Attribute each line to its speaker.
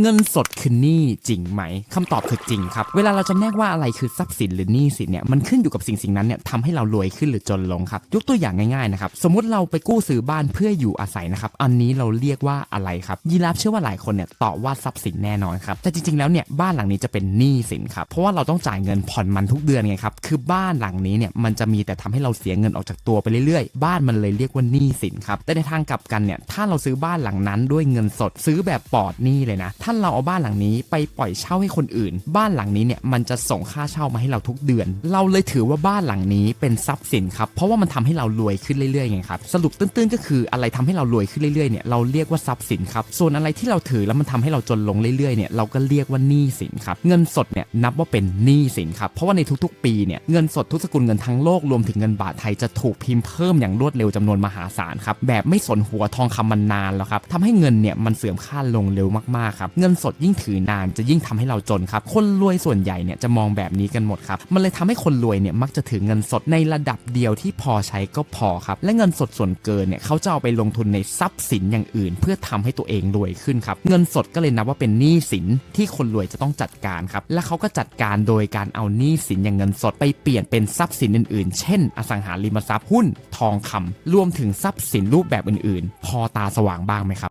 Speaker 1: เงินสดคือหนี้จริงไหมคำตอบคือจริงครับ เวลาเราจะแนกว่าอะไรคือทรัพย์สินหรือหนี้สินเนี่ยมันขึ้นอยู่กับสิ่งสิ่งนั้นเนี่ยทำให้เรารวยขึ้นหรือจนลงครับ ยกตัวอย่างง่ายๆนะครับสมมติเราไปกู้ซื้อบ้านเพื่ออยู่อาศัยนะครับอันนี้เราเรียกว่าอะไรครับยีราฟเชื่อว่าหลายคนเนี่ยตอบว่าทรัพย์สินแน่นอนครับแต่จริงๆแล้วเนี่ยบ้านหลังนี้จะเป็นหนี้สินครับเพราะว่าเราต้องจ่ายเงินผ่อนมันทุกเดือนไงครับคือบ้านหลังนี้เนี่ยมันจะมีแต่ทำให้เราเสียเงินออกจากตัวไปเรื่อยๆ บ้านมันเลยเรียกว่าหนี้สินครับแต่ในทางกลับกันเนี่ยถ้าเราซื้อบ้านหลังนั้นด้วยเงินสดซื้อแบบปลอดหนี้เลยนะถ้าเราเอาบ้านหลังนี้ไปปล่อยเช่าให้คนอื่น บ้านหลังนี้เนี่ยมันจะส่งค่าเช่ามาให้เราทุกเดือน เราเลยถือว่าบ้านหลังนี้เป็นทรัพย์สินครับเพราะว่ามันทำให้เรารวยขึ้นเรื่อยๆไงครับสรุปตื้นๆก็คืออะไรทำให้เรารวยขึ้นเรื่อยๆเนี่ยเราเรียกว่าทรัพย์สินครับส่วนอะไรที่เราถือแล้วมันทำให้เราจนลงเรื่อยๆเนี่ยเราก็เรียกว่าหนี้สินครับเงินสดเนี่ยนับว่าเป็นหนี้สินครับเพราะว่าในทุกๆ ปีเนี่ยเงินสดทุกสกุลเงินทั้งโลกรวมถึงเงินบาทไทยจะถูกพิมพ์เพิ่มอย่างรวดเร็วจำนวนมหาศาลครับแบบไม่สนหัวทองคำมันนานแล้วครับทำให้เงินเนี่ยมันเสื่อมค่าลงเร็วมากๆครับเงินสดยิ่งถือนานจะยิ่งทำให้เราจนครับ คนรวยส่วนใหญ่เนี่ยจะมองแบบนี้กันหมดครับ มันเลยทำให้คนรวยเนี่ยมักจะถือเงินสดในระดับเดียวที่พอใช้ก็พอครับ และเงินสดส่วนเกินเนี่ยเขาจะเอาไปลงทุนในทรัพย์สินอย่างอื่น เพื่อทำให้ตัวเองรวยขึ้นครับ เงินสดก็เลยนับว่าเป็นหนี้สินที่คนรวยจะต้องจัดการครับ และเขาก็จัดการโดยการเอาหนี้สินอย่างเงินสดไปเปลี่ยนเป็นทรัพย์สินอื่นๆ เช่น อสังหาริมทรัพย์หุ้น ทองคำรวมถึงทรัพย์สินรูปแบบอื่นๆ พอตาสว่างบ้างไหมครับ